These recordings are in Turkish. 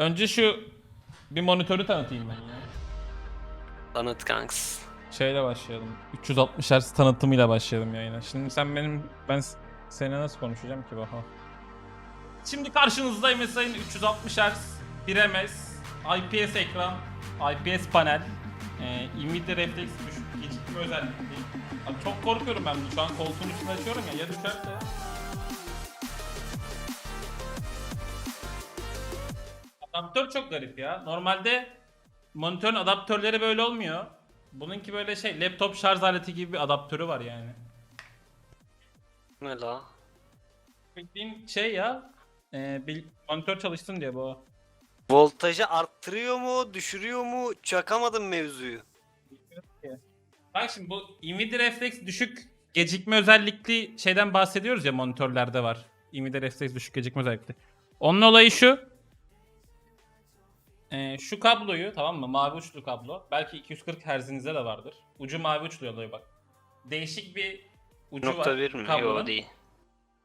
Önce şu bir monitörü tanıtayım ben ya. Tanıt kanks. Şeyle başlayalım. 360 Hz tanıtımıyla başlayalım yayına. Şimdi sen benim ben seninle nasıl konuşacağım ki baha? Şimdi karşınızda MSI'nin 360 Hz 1 ms IPS ekran, IPS panel, e, Nvidia Reflex düşük gecikme özellikli. Abi çok korkuyorum ben bunu. Şu an koltuğun üstünde açıyorum ya. Ya düşerse? Adaptör çok garip ya. Normalde monitörün adaptörleri böyle olmuyor. Bununki böyle şey laptop şarj aleti gibi bir adaptörü var yani. Ne la? Bildiğin şey ya. E, bil- monitör çalışsın diye bu. Voltajı arttırıyor mu, düşürüyor mu? Çakamadım mevzuyu. Bak şimdi bu Nvidia Reflex düşük gecikme özellikli şeyden bahsediyoruz ya monitörlerde var. Nvidia Reflex düşük gecikme özellikli. Onun olayı şu. Ee, şu kabloyu tamam mı? Mavi uçlu kablo. Belki 240 Hz'inizde de vardır. Ucu mavi uçlu oluyor bak. Değişik bir ucu Nokta var. bir mi? kablonun. Yok değil.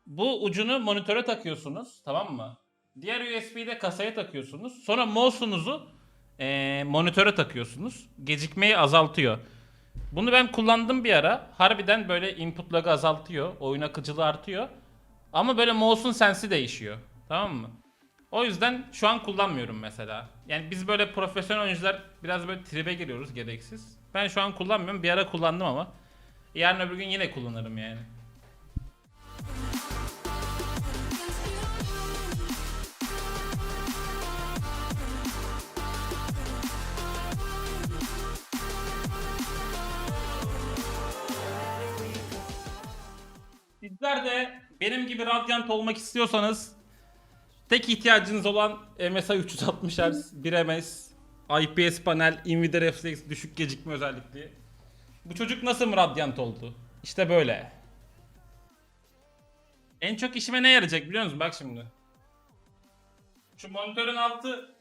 Bu ucunu monitöre takıyorsunuz tamam mı? Diğer USB'yi de kasaya takıyorsunuz. Sonra mouse'unuzu eee, monitöre takıyorsunuz. Gecikmeyi azaltıyor. Bunu ben kullandım bir ara. Harbiden böyle input lag'ı azaltıyor. Oyun akıcılığı artıyor. Ama böyle mouse'un sensi değişiyor. Tamam mı? O yüzden şu an kullanmıyorum mesela. Yani biz böyle profesyonel oyuncular biraz böyle tribe giriyoruz gereksiz. Ben şu an kullanmıyorum. Bir ara kullandım ama. Yarın öbür gün yine kullanırım yani. Sizler de benim gibi radyant olmak istiyorsanız tek ihtiyacınız olan MSI 360 Hz 1 ms IPS panel, Nvidia Reflex düşük gecikme özellikli. Bu çocuk nasıl mı radyant oldu? İşte böyle. En çok işime ne yarayacak biliyor musun? Bak şimdi. Şu monitörün altı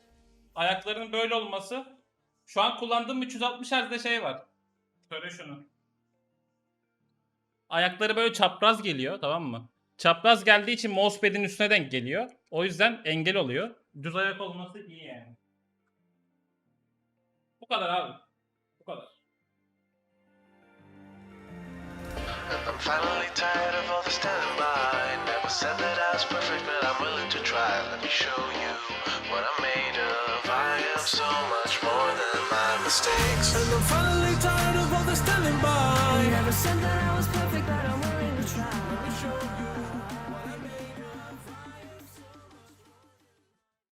ayaklarının böyle olması. Şu an kullandığım 360 Hz'de şey var. Söyle şunu. Ayakları böyle çapraz geliyor tamam mı? Çapraz geldiği için mousepad'in üstüne denk geliyor. O yüzden engel oluyor. Düz ayak olması iyi yani. Bu kadar abi. Bu kadar. I'm finally tired of all the standby. Never said that I was perfect, but I'm willing to try. Let me show you what I'm made of. I am so much more than my mistakes. And I'm finally tired of all the standing by. Never said that I was perfect, but I'm willing to try.